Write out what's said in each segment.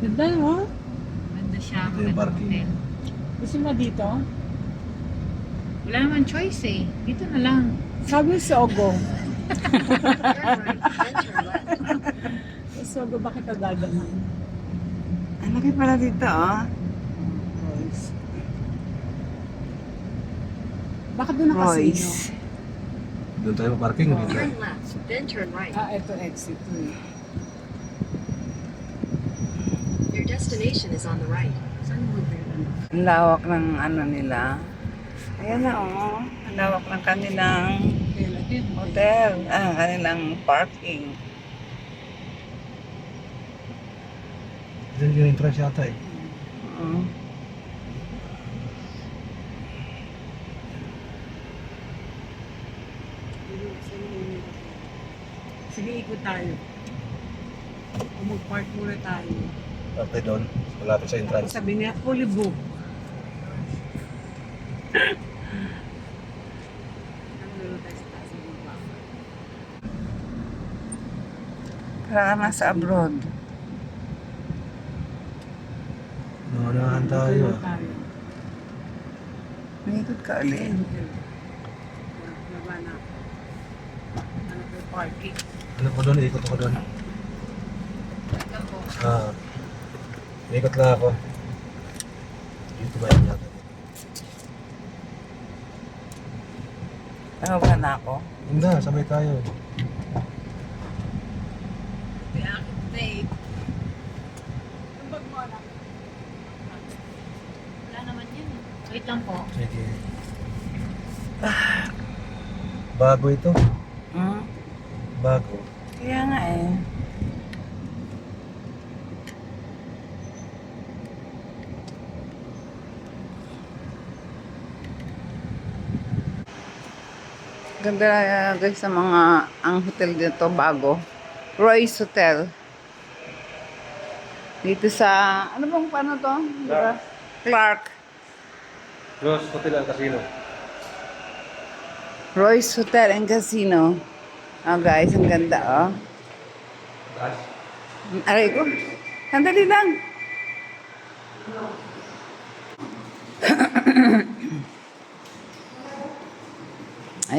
Ganda, no? Ganda siya. Ito yung parking. Gusto mo dito? Wala naman choice eh. Dito na lang. Sabi sa Ogo. Sa Ogo, bakit ka dadaan? Ang laki pala dito, oh. Royce. Bakit doon na casino? Royce. Doon tayo parking dito. Turn left, then turn right. Ah, ito exit. eh. Destination is on the right. Ang lawak ng ano nila. Ayan na, oh. Ang lawak ng kanilang Hotel. Ah, kanilang parking. Diyan yung entrance yata eh. Mm. Sige, ikot tayo. O mag-park muna tayo. Park tayo doon. Malapit sa entrance. Sabi niya, fully book. Para nasa abroad. Naunahan tayo. ah. tayo. May ikot ka ulit. Ano po doon? Ikot ako doon. Ah. Ikot lang ako. Dito ba yan yata? Ano ba na ako? Hindi, sabay tayo. Wala naman yan eh. Wait lang po. Sige. Bago ito. Hmm? Bago. Kaya nga eh. Ganda uh, guys sa mga ang hotel dito bago. Royce Hotel. Dito sa ano bang paano to? Diba? Clark. Ross Hotel and Casino. Royce Hotel and Casino. Oh guys, ang ganda oh. Aray ko. Sandali lang.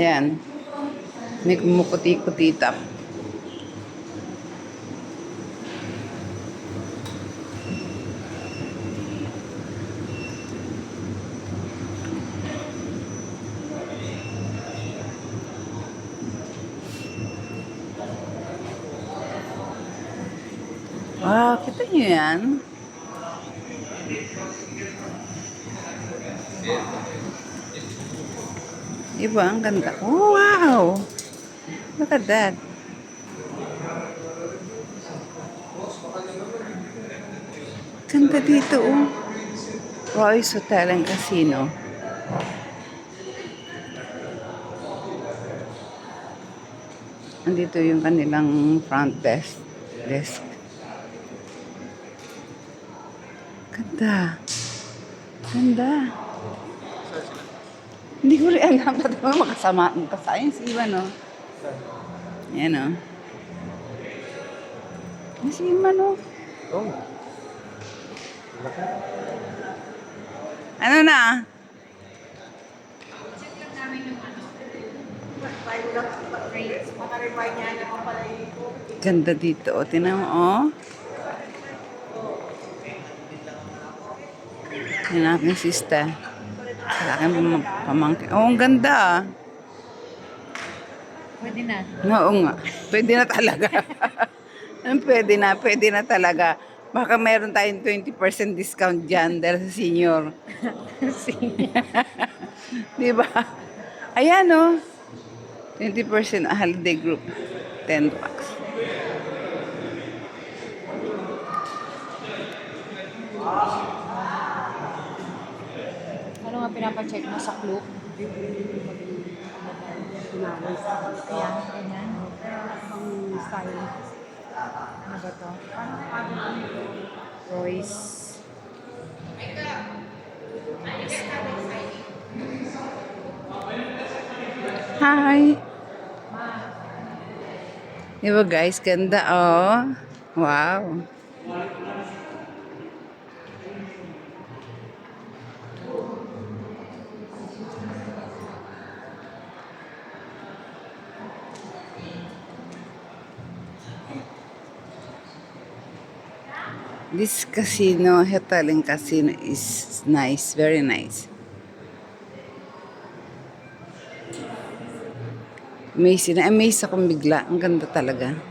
Ayan. May kumukuti-kutitap. Wow, kita niyo yan? Diba? Ang ganda. Oh, wow! Look at that. Ganda dito, oh. Royce Hotel and Casino. Andito yung kanilang front desk. desk. Ganda. Ganda. Hindi ko rin alam. Pati mo makasama. Magkasayang si Iwan, no? Yan, no? Yan si Iwan, no? Oh. Ano na? Ganda dito. O, tinan mo, oh. Yan ang aking sister. Sa aking pam- pamangkin. Oh, ang ganda, ah. Pwede na. Oo nga. Pwede na talaga. pwede na, pwede na talaga. Baka meron tayong 20% discount dyan dahil sa senior. Di ba? Ayan, oh. 20% a holiday group. 10 bucks. Nga pinapacheck mo sa clue? Ayan, ganyan. Ang style. Ano ba to? Royce. Hi! Di ba guys, ganda oh. Wow. This casino, and casino is nice, very nice. Amazing. Na-amaze akong bigla. Ang ganda talaga.